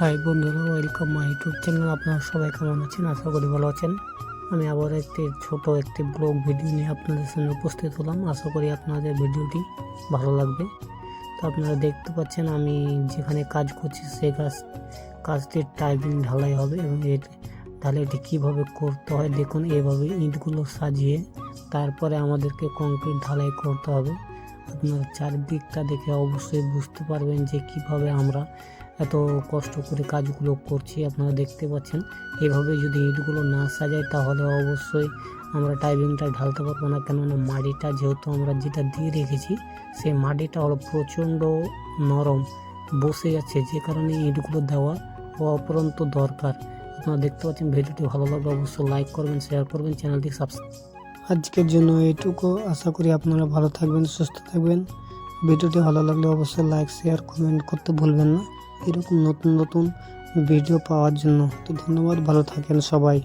High বন্ধুরা welcome my YouTube channel আপনারা সবাই কেমন আছেন? আশা করি ভালো আছেন। আমি আবার একটি ছোট একটি ব্লগ ভিডিও নিয়ে আপনাদের সামনে উপস্থিত হলাম। আশা করি আপনাদের ভিডিওটি ভালো লাগবে। তো আপনারা দেখতে পাচ্ছেন, আমি যেখানে কাজ করছি, সেই কাজ, কাজটির টাইপিং ঢালাই হবে এবং এর ঢালাইটি কীভাবে করতে হয়, দেখুন। এভাবে ইঁটগুলো সাজিয়ে তারপরে আমাদেরকে কংক্রিট ঢালাই করতে হবে। আপনারা চারদিকটা দেখে অবশ্যই বুঝতে পারবেন যে কীভাবে আমরা এত কষ্ট করে কাজগুলো করছি, আপনারা দেখতে পাচ্ছেন। এভাবে যদি ইটগুলো না সাজাই, তাহলে অবশ্যই আমরা টাইপিংটা ঢালতে পারব না। কেননা মাটিটা যেহেতু আমরা যেটা দিয়ে রেখেছি, সেই মাটিটা হলো প্রচণ্ড নরম, বসে যাচ্ছে। যে কারণে ইটগুলো দেওয়া অপরন্ত দরকার। আপনারা দেখতে পাচ্ছেন ভিডিওটি ভালো লাগলে অবশ্যই লাইক করবেন শেয়ার করবেন চ্যানেলটি সাবস্ক্রাইব আজকের জন্য এইটুকু। আশা করি আপনারা ভালো থাকবেন, সুস্থ থাকবেন। ভিডিওটি ভালো লাগলে অবশ্যই লাইক, শেয়ার, কমেন্ট করতে ভুলবেন না। এরকম নতুন নতুন ভিডিও পাওয়ার জন্য। তো ধন্যবাদ, ভালো থাকেন সবাই।